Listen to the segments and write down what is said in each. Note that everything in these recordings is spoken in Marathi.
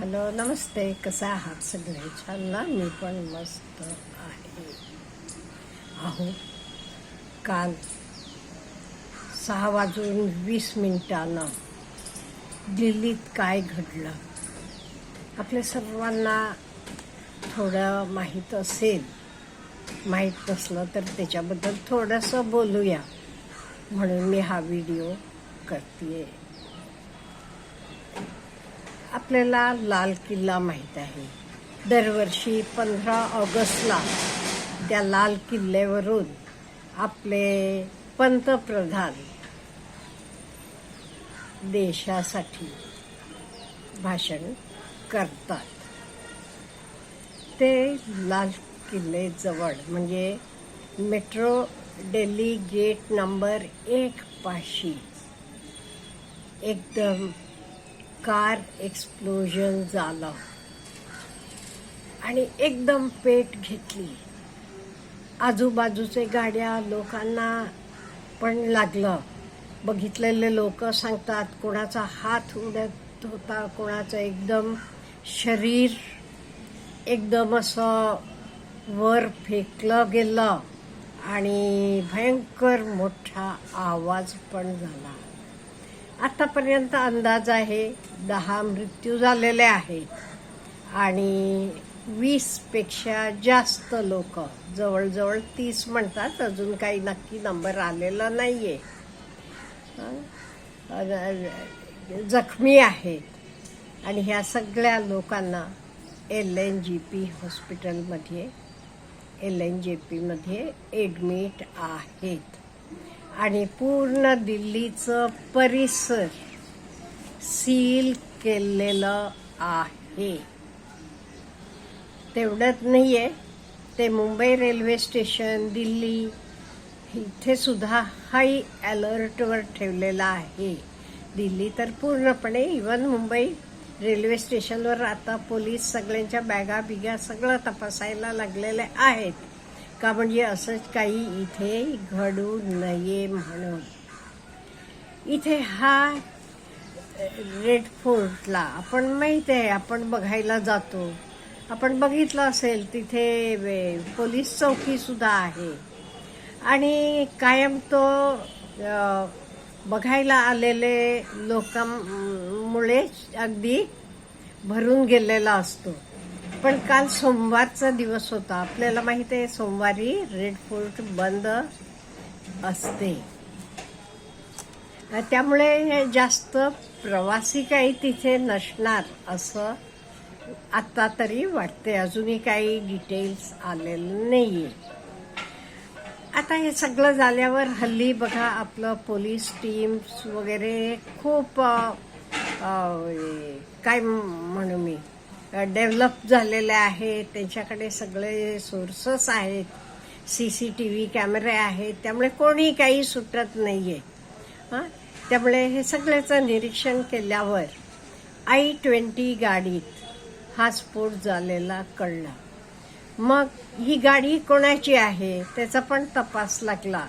हॅलो नमस्ते. कसं आहात सगळे? छान ना? मी पण मस्त आहे. अहो काल सहा वाजून वीस मिनिटानं दिल्लीत काय घडलं? आपल्या सर्वांना थोडं माहीत असेल. माहीत नसलं तर त्याच्याबद्दल थोडंसं बोलूया. म्हणून मी हा व्हिडिओ करते आपल्याला लाल किल्ला माहीत आहे. दरवर्षी पंधरा ऑगस्टला त्या लाल किल्ल्यावरून आपले पंतप्रधान देशासाठी भाषण करतात. ते लाल किल्ले जवळ म्हणजे मेट्रो डेली गेट नंबर एक पाशी एकदम कार एक्सप्लोजन झालं. आणि एकदम पेट घेतली. आजूबाजूचे गाड्या लोकांना पण लागलं. बघितलेले लोक सांगतात कोणाचा हात उडत होता कोणाचं एकदम शरीर एकदम असं वर फेकलं गेलं. आणि भयंकर मोठा आवाज पण झाला. आतापर्यंत अंदाज आहे दहा मृत्यू झालेले आहेत आणि वीसपेक्षा जास्त लोक जवळजवळ तीस म्हणतात अजून काही नक्की नंबर आलेला नाही आहे जखमी आहेत. आणि ह्या सगळ्या लोकांना एल एन जी पी हॉस्पिटलमध्ये एल एन जे पीमध्ये ॲडमिट आहेत. आणि पूर्ण दिल्लीचं परिसर सील केलेलं आहे. तेवढंच नाही आहे ते मुंबई रेल्वे स्टेशन दिल्ली इथे सुद्धा हाय अलर्टवर ठेवलेला आहे. दिल्ली तर पूर्णपणे इवन मुंबई रेल्वे स्टेशनवर आता पोलीस सगळ्यांच्या बॅगा बिगा सगळं तपासायला लागलेले आहेत. का म्हणजे असंच काही इथे घडू नये म्हणून. इथे हा रेड फोर्टला आपण माहीत आहे आपण बघायला जातो. आपण बघितलं असेल तिथे पोलीस चौकी सुद्धा आहे. आणि कायम तो बघायला आलेले लोकांमुळे अगदी भरून गेलेला असतो. पण काल सोमवारचा दिवस होता. आपल्याला माहीत आहे सोमवारी रेड फोर्ट बंद असते. त्यामुळे जास्त प्रवासी काही तिथे नसणार असं आता तरी वाटते. अजूनही काही डिटेल्स आलेलं नाहीये. आता हे सगळं झाल्यावर हल्ली बघा आपलं पोलीस टीम्स वगैरे खूप काय म्हणू मी? डेव्हलप झालेले आहेत. त्यांच्याकडे सगळे सोर्सेस आहेत. सी सी टी व्ही कॅमेरे आहेत. त्यामुळे कोणी काही सुटत नाही आहे हां? त्यामुळे हे सगळ्याचं निरीक्षण केल्यावर आय ट्वेंटी गाडीत हा स्फोट झालेला कळला. मग ही गाडी कोणाची आहे? त्याचा पण तपास लागला.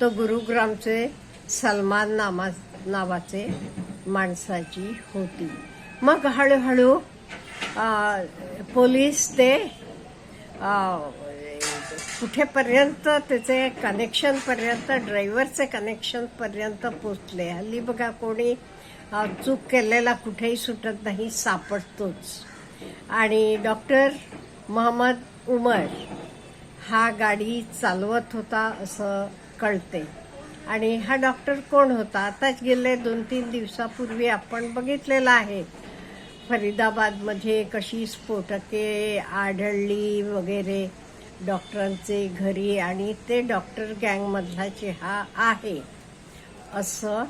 तो गुरुग्रामचे सलमान नामा नावाचे माणसाची होती. मग हळूहळू पोलीस ते कुठेपर्यंत त्याचे कनेक्शनपर्यंत ड्रायव्हरचे कनेक्शनपर्यंत पोचले हल्ली बघा कोणी चूक केलेला कुठेही सुटत नाही सापडतोच. आणि डॉक्टर मोहम्मद उमर हा गाडी चालवत होता असं कळते. आणि हा डॉक्टर कोण होता? आताच गेले दोन तीन दिवसापूर्वी आपण बघितलेला आहे. फरीदाबादमध्ये कशी स्फोटके आढळली वगैरे डॉक्टरांचे घरी आणि ते डॉक्टर गँगमधला चेहा आहे असं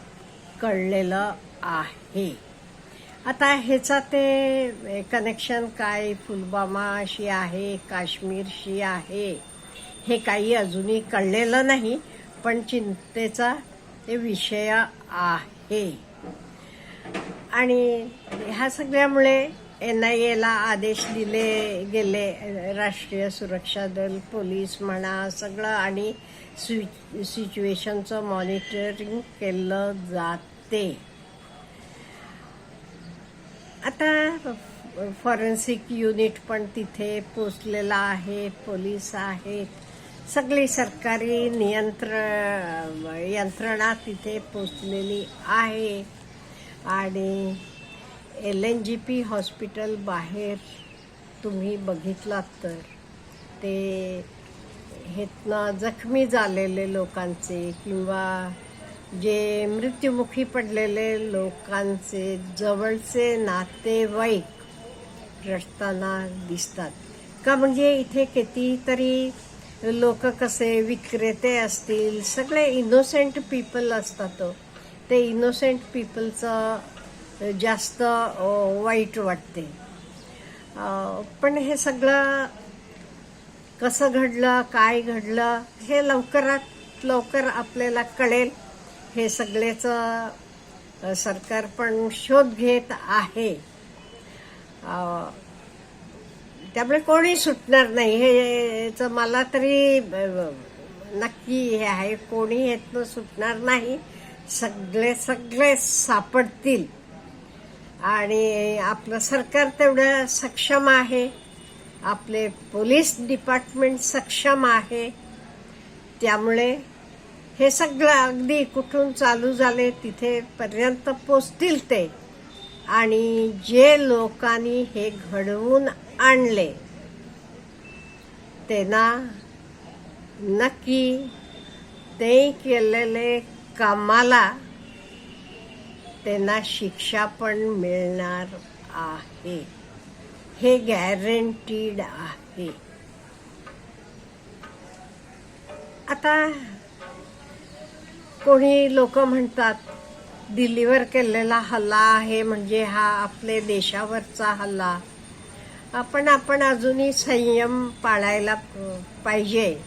कळलेलं आहे. आता ह्याचा ते कनेक्शन काय पुलवामाशी आहे काश्मीरशी आहे हे काही अजूनही कळलेलं नाही पण चिंतेचा ते विषय आहे. आणि ह्या सगळ्यामुळे एन आय एला आदेश दिले गेले राष्ट्रीय सुरक्षा दल पोलीस म्हणा सगळं आणि सिच्युएशनचं मॉनिटरिंग केलं जाते. आता फॉरेन्सिक युनिट पण तिथे पोचलेलं आहे पोलीस आहेत. सगळी सरकारी नियंत्र यंत्रणा तिथे पोचलेली आहे. आणि L N G P hospital बाहेर तुम्ही बघितलात तर ते हेतनं जखमी झालेले लोकांचे किंवा जे मृत्युमुखी पडलेले लोकांचे जवळचे नातेवाईक रडताना दिसतात. का म्हणजे इथे कितीतरी लोक कसे विक्रेते असतील सगळे इनोसेंट पीपल असतात ते इनोसेंट पीपलचं जास्त वाईट वाटते. पण हे सगळं कसं घडलं काय घडलं हे लवकरात लवकर आपल्याला कळेल. हे सगळ्याचं सरकार पण शोध घेत आहे. त्यामुळे कोणी सुटणार नाही. हे मला तरी नक्की हे आहे. कोणी ह्यातनं सुटणार नाही. सगळे सगळे सापडतील. आणि आपलं सरकार तेवढं सक्षम आहे. आपले पोलीस डिपार्टमेंट सक्षम आहे. त्यामुळे हे सगळं अगदी कुठून चालू झाले तिथेपर्यंत पोचतील ते. आणि जे लोकांनी हे घडवून आणले त्यांना नक्की ते केलेले कामाला त्यांना शिक्षा पण मिळणार आहे. हे गॅरंटीड आहे. आता कोणी लोक म्हणतात दिल्लीवर केलेला हल्ला आहे म्हणजे हा आपले देशावरचा हल्ला. आपण आपण अजूनही संयम पाळायला पाहिजे.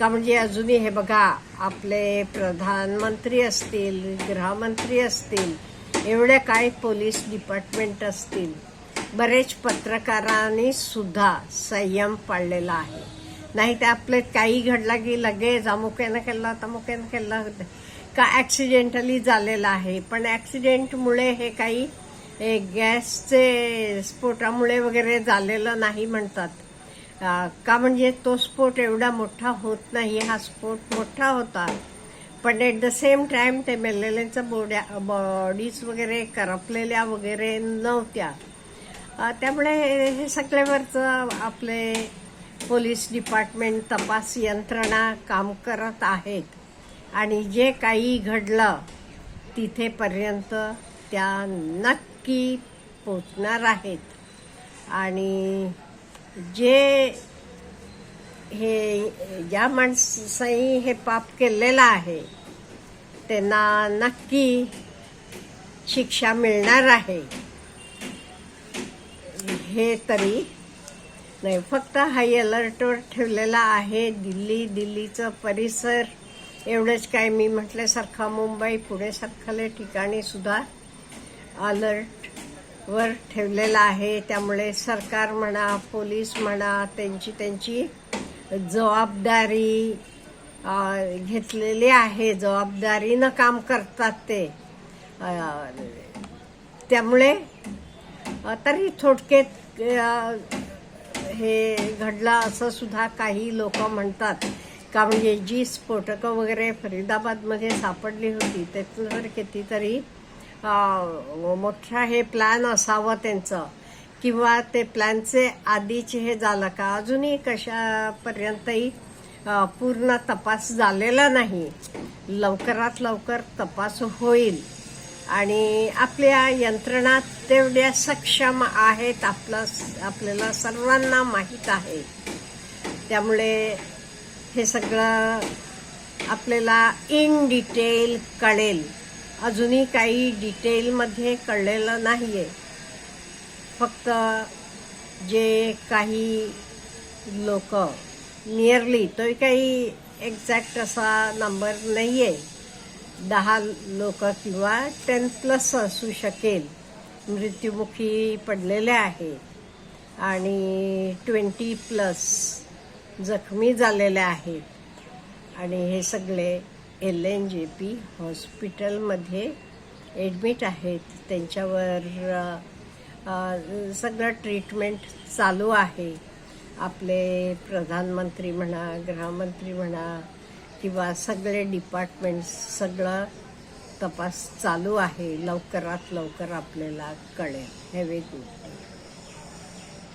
का म्हणजे अजूनही हे बघा आपले प्रधानमंत्री असतील गृहमंत्री असतील एवढ्या काय पोलीस डिपार्टमेंट असतील बरेच पत्रकारांनी सुद्धा संयम पाळलेला आहे. नाही तर आपले काही घडला की लगेच अमुक्यानं केला तमुक्यानं केला. का ॲक्सिडेंटली झालेला आहे? पण ॲक्सिडेंटमुळे हे काही हे गॅसचे स्फोटामुळे वगैरे झालेलं नाही म्हणतात. का म्हणजे तो स्फोट एवढा मोठा होत नाही हा स्फोट मोठा होता. पण एट द सेम टाइम ते मेलेल्यांच्या बोड्या बॉडीज वगैरे करपलेल्या वगैरे नव्हत्या. त्यामुळे हे हे सगळ्यावरचं आपले पोलीस डिपार्टमेंट तपास यंत्रणा काम करत आहेत. आणि जे काही घडलं तिथेपर्यंत त्या नक्की पोचणार आहेत. आणि जे हे ज्या माणसाही हे पाप केलेलं आहे त्यांना नक्की शिक्षा मिळणार आहे. हे तरी नाही फक्त हाय अलर्टवर ठेवलेला आहे. दिल्ली दिल्लीचं परिसर एवढंच काय मी म्हटल्यासारखा मुंबई पुणे सारखले ठिकाणी सुद्धा अलर्ट वर ठेवलेला आहे. त्यामुळे सरकार म्हणा पोलीस म्हणा त्यांची त्यांची जबाबदारी घेतलेली आहे. जबाबदारीनं काम करतात ते. त्यामुळे तरी थोडक्यात हे घडलं असं सुद्धा काही लोक म्हणतात. का म्हणजे जी स्फोटकं वगैरे फरीदाबादमध्ये सापडली होती त्यातलं तर कितीतरी मोठा हे प्लॅन असावं त्यांचं. किंवा ते प्लॅनचे आधीचे हे झालं का? अजूनही कशापर्यंतही पूर्ण तपास झालेला नाही. लवकरात लवकर तपास होईल. आणि आपल्या यंत्रणा तेवढ्या सक्षम आहेत आपलं आपल्याला सर्वांना माहीत आहे. त्यामुळे हे सगळं आपल्याला इन डिटेल कळेल. अजूनही काही डिटेलमध्ये कळलेलं नाही आहे फक्त जे काही लोक नियरली तो काही एक्झॅक्ट असा नंबर नाही आहे दहा लोक किंवा टेन प्लस असू शकेल. मृत्युमुखी पडलेले आहेत आणि ट्वेंटी प्लस जखमी झालेले आहेत. आणि हे सगळे एल एन जे पी हॉस्पिटलमध्ये ॲडमिट आहेत. त्यांच्यावर सगळं ट्रीटमेंट चालू आहे. आपले प्रधानमंत्री म्हणा गृहमंत्री म्हणा किंवा सगळे डिपार्टमेंट्स सगळं तपास चालू आहे. लवकरात लवकर आपल्याला कळेल. हे ए गुड